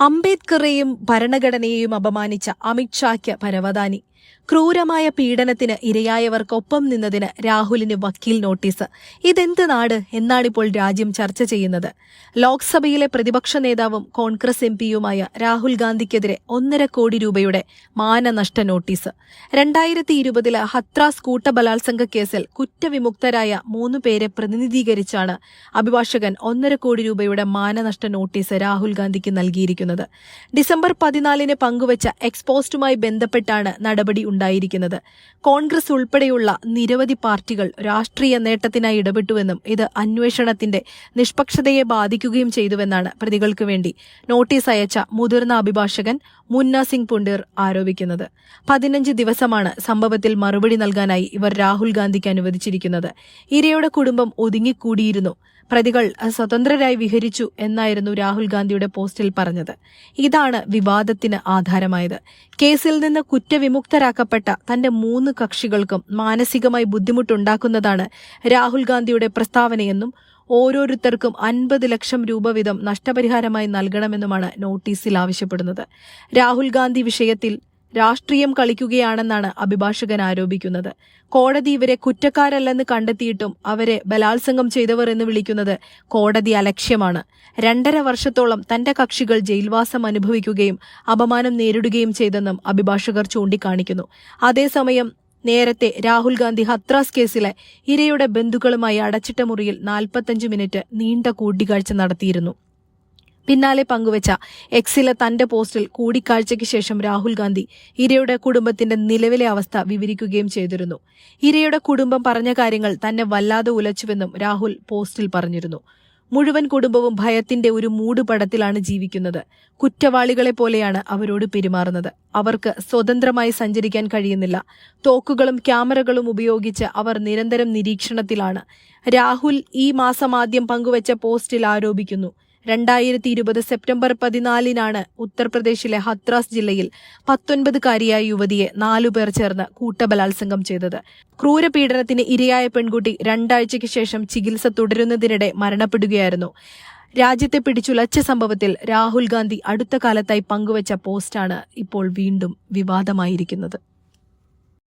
അംബേദ്കറെയും ഭരണഘടനയെയും അപമാനിച്ച അമിത്ഷായ്ക്ക് പരവതാനി. ക്രൂരമായ പീഡനത്തിന് ഇരയായവർക്കൊപ്പം നിന്നതിന് രാഹുലിന് വക്കീൽ നോട്ടീസ്. ഇതെന്ത് നാട്? എന്നാണിപ്പോൾ രാജ്യം ചർച്ച ചെയ്യുന്നത്. ലോക്സഭയിലെ പ്രതിപക്ഷ നേതാവും കോൺഗ്രസ് എം പിയുമായ രാഹുൽ ഗാന്ധിക്കെതിരെ ഒന്നര കോടി രൂപയുടെ മാനനഷ്ട നോട്ടീസ്. രണ്ടായിരത്തി ഇരുപതിൽ ഹത്രാസ് കൂട്ടബലാത്സംഗ കേസിൽ കുറ്റവിമുക്തരായ മൂന്ന് പേരെ പ്രതിനിധീകരിച്ചാണ് അഭിഭാഷകൻ ഒന്നര കോടി രൂപയുടെ മാനനഷ്ട നോട്ടീസ് രാഹുൽ ഗാന്ധിക്ക് നൽകിയിരിക്കുന്നത്. ഡിസംബർ പതിനാലിന് പങ്കുവച്ച എക്സ്പോസ്റ്റുമായി ബന്ധപ്പെട്ടാണ് നടപടി ഉണ്ടായിരിക്കുന്നത്. കോൺഗ്രസ് ഉൾപ്പെടെയുള്ള നിരവധി പാർട്ടികൾ രാഷ്ട്രീയ നേട്ടത്തിനായി ഇടപെട്ടുവെന്നും ഇത് അന്വേഷണത്തിന്റെ നിഷ്പക്ഷതയെ ബാധിക്കുകയും ചെയ്തുവെന്നാണ് പ്രതികൾക്ക് വേണ്ടി നോട്ടീസ് അയച്ച മുതിർന്ന അഭിഭാഷകൻ മുന്ന സിംഗ് പുണ്ടീർ ആരോപിക്കുന്നത്. പതിനഞ്ച് ദിവസമാണ് സംഭവത്തിൽ മറുപടി നൽകാനായി ഇവർ രാഹുൽ ഗാന്ധിക്ക് അനുവദിച്ചിരിക്കുന്നത്. ഇരയുടെ കുടുംബം ഒതുങ്ങിക്കൂടിയിരുന്നു. പ്രതികൾ സ്വതന്ത്രരായി വിഹരിച്ചു എന്നായിരുന്നു രാഹുൽ ഗാന്ധിയുടെ പോസ്റ്റിൽ പറഞ്ഞത്. ഇതാണ് വിവാദത്തിന് ആധാരമായത്. കേസിൽ നിന്ന് കുറ്റവിമുക്തരാക്കപ്പെട്ട തന്റെ മൂന്ന് കക്ഷികൾക്കും മാനസികമായി ബുദ്ധിമുട്ടുണ്ടാക്കുന്നതാണ് രാഹുൽ ഗാന്ധിയുടെ പ്രസ്താവനയെന്നും ഓരോരുത്തർക്കും അൻപത് ലക്ഷം രൂപ വീതം നഷ്ടപരിഹാരമായി നൽകണമെന്നുമാണ് നോട്ടീസിൽ ആവശ്യപ്പെടുന്നത്. രാഹുൽ ഗാന്ധി വിഷയത്തിൽ രാഷ്ട്രീയം കളിക്കുകയാണെന്നാണ് അഭിഭാഷകൻ ആരോപിക്കുന്നത്. കോടതി ഇവരെ കുറ്റക്കാരല്ലെന്ന് കണ്ടെത്തിയിട്ടും അവരെ ബലാത്സംഗം ചെയ്തവർ എന്ന് വിളിക്കുന്നത് കോടതി അലക്ഷ്യമാണ്. രണ്ടര വർഷത്തോളം തന്റെ കക്ഷികൾ ജയിൽവാസം അനുഭവിക്കുകയും അപമാനം നേരിടുകയും ചെയ്തെന്നും അഭിഭാഷകർ ചൂണ്ടിക്കാണിക്കുന്നു. അതേസമയം നേരത്തെ രാഹുൽ ഗാന്ധി ഹത്രാസ് കേസിലെ ഇരയുടെ ബന്ധുക്കളുമായി അടച്ചിട്ട മുറിയിൽ നാൽപ്പത്തഞ്ച് മിനിറ്റ് നീണ്ട കൂടിക്കാഴ്ച നടത്തിയിരുന്നു. പിന്നാലെ പങ്കുവച്ച എക്സിലെ തന്റെ പോസ്റ്റിൽ കൂടിക്കാഴ്ചയ്ക്ക് ശേഷം രാഹുൽ ഗാന്ധി ഇരയുടെ കുടുംബത്തിന്റെ നിലവിലെ അവസ്ഥ വിവരിക്കുകയും ചെയ്തിരുന്നു. ഇരയുടെ കുടുംബം പറഞ്ഞ കാര്യങ്ങൾ തന്നെ വല്ലാതെ ഉലച്ചുവെന്നും രാഹുൽ പോസ്റ്റിൽ പറഞ്ഞിരുന്നു. മുഴുവൻ കുടുംബവും ഭയത്തിന്റെ ഒരു മൂടുപടത്തിലാണ് ജീവിക്കുന്നത്. കുറ്റവാളികളെ പോലെയാണ് അവരോട് പെരുമാറുന്നത്. അവർക്ക് സ്വതന്ത്രമായി സഞ്ചരിക്കാൻ കഴിയുന്നില്ല. തോക്കുകളും ക്യാമറകളും ഉപയോഗിച്ച് അവർ നിരന്തരം നിരീക്ഷണത്തിലാണ്. രാഹുൽ ഈ മാസം ആദ്യം പങ്കുവച്ച പോസ്റ്റിൽ ആരോപിക്കുന്നു. രണ്ടായിരത്തി ഇരുപത് സെപ്റ്റംബർ പതിനാലിനാണ് ഉത്തർപ്രദേശിലെ ഹത്രാസ് ജില്ലയിൽ പത്തൊൻപതുകാരിയായ യുവതിയെ നാലുപേർ ചേർന്ന് കൂട്ടബലാത്സംഗം ചെയ്തത്. ക്രൂരപീഡനത്തിന് ഇരയായ പെൺകുട്ടി രണ്ടാഴ്ചയ്ക്ക് ശേഷം ചികിത്സ തുടരുന്നതിനിടെ മരണപ്പെടുകയായിരുന്നു. രാജ്യത്തെ പിടിച്ചുലച്ച സംഭവത്തിൽ രാഹുൽ ഗാന്ധി അടുത്ത കാലത്തായി പങ്കുവച്ച പോസ്റ്റാണ് ഇപ്പോൾ വീണ്ടും വിവാദമായിരിക്കുന്നത്.